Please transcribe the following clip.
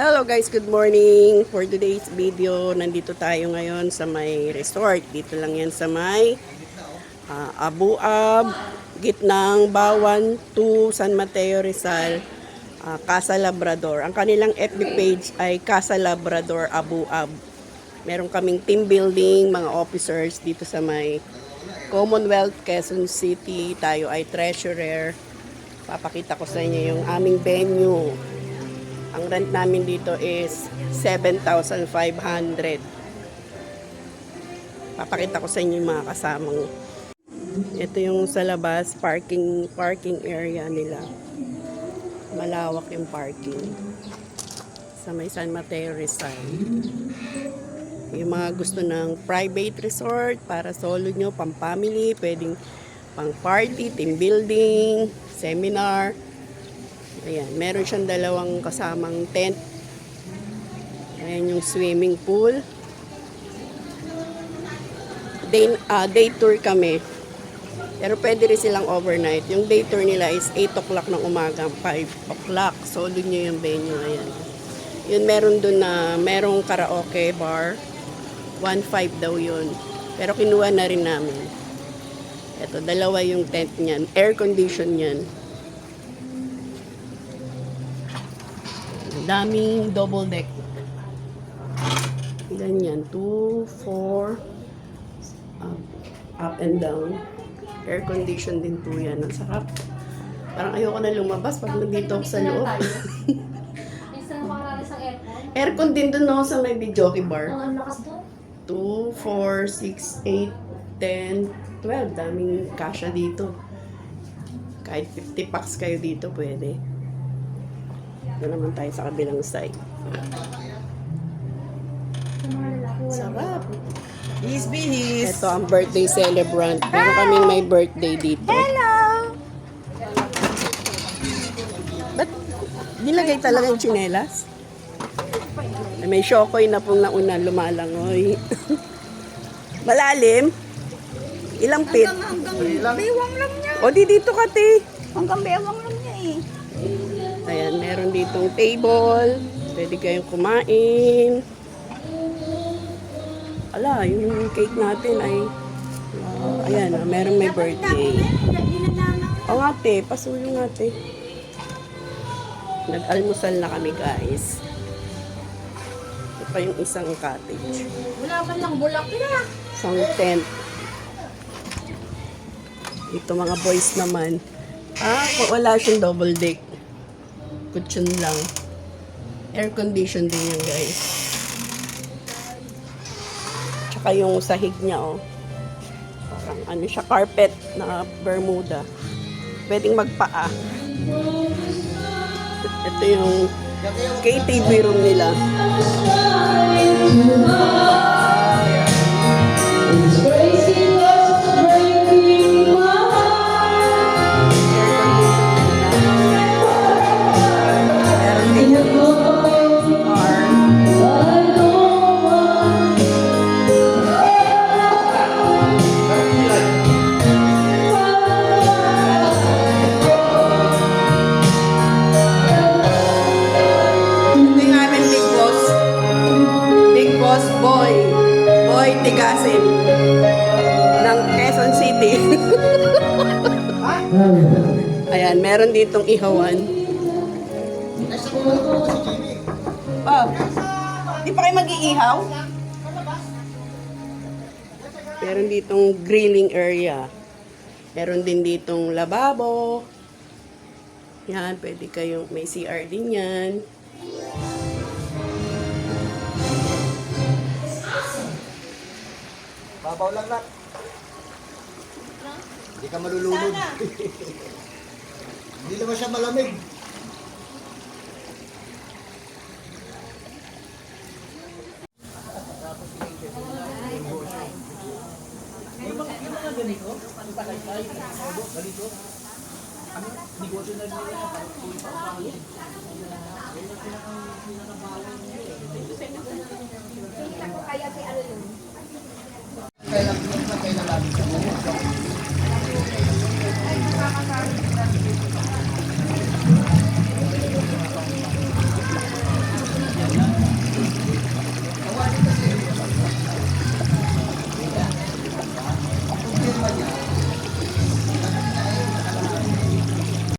Hello guys, good morning. For today's video, nandito tayo ngayon sa may resort. Dito lang yan sa may ah, Abu Ab, gitnang Bawan to San Mateo Rizal, ah, Casa Labrador. Ang kanilang FB page ay Casa Labrador Abu Ab. Meron kaming team building, mga officers dito sa may Commonwealth, Quezon City. Tayo ay treasurer. Papakita ko sa inyo yung aming venue. Rent namin dito is 7,500. Papakita ko sa inyo yung mga kasamang. Ito yung sa labas, parking parking area nila. Malawak yung parking. Sa may San Mateo Rizal. Yung mga gusto ng private resort para solo nyo, pang family, pwedeng pang party, team building, seminar. Ayan, meron siyang dalawang kasamang tent. Ayan yung swimming pool. Day, ah, day tour kami. Pero pwede rin silang overnight. Yung day tour nila is 8 o'clock ng umaga, 5 o'clock. So, doon nyo yung venue. Ayan. Yun, meron doon na, merong karaoke bar. 1.5 daw yun. Pero kinuha na rin namin. Ito, dalawa yung tent niyan. Air condition yan. Daming double deck. Ganyan, 2, 4, up, up and down. Air condition din po yan. Ang sarap. Parang ayoko na lumabas pag nandito ako sa loob. Aircon. Din doon ako sa may videoke bar. Ang lakas doon. 2, 4, 6, 8, 10, 12. Daming kasya dito. Kahit 50 packs kayo dito, pwede. Ito naman tayo sa kabilang side. Sarap. His bihis. Ito ang birthday celebrant. Meron kaming may birthday dito. Hello! Ba't nilagay talaga yung tsinelas? Ay, May shokoy na pong nauna lumalangoy. Malalim? Ilang feet? Hanggang bewang lang niya. O di dito ka, te. Hanggang bewang lang niya eh. Ayan, meron ditong table. Pwede kayong kumain. Ala, yung cake natin ay... ah, ayan, ah, meron may birthday. O nga, te. Pasuyo nga, te. Nag-almusal na kami, guys. Ito pa yung isang cottage. Wala man lang bulak na. Isang tent. Ito mga boys naman. Ah, wala siyang double deck. Kutsyon lang. Air condition din yan, guys. Tsaka yung sahig niya, oh. Parang ano siya, carpet na Bermuda. Pwedeng magpaa. Ito yung KTV room nila. Ayan, meron ditong ihawan. Oh, di pa kayo mag-iihaw? Meron ditong grilling area. Meron din ditong lababo. Yan, pwede kayong, may CR din yan. Babaw lang lang. Hindi ka malulunod. Hindi naman siya malamig. ganito? Ang palagay? Ganito? Ano? Negosyo na nila yan. Parang kung ipapahalo. Yan ang pinakabawal nila. Kaya si ano yun? Kailan mo? Kailan lang? Thank you.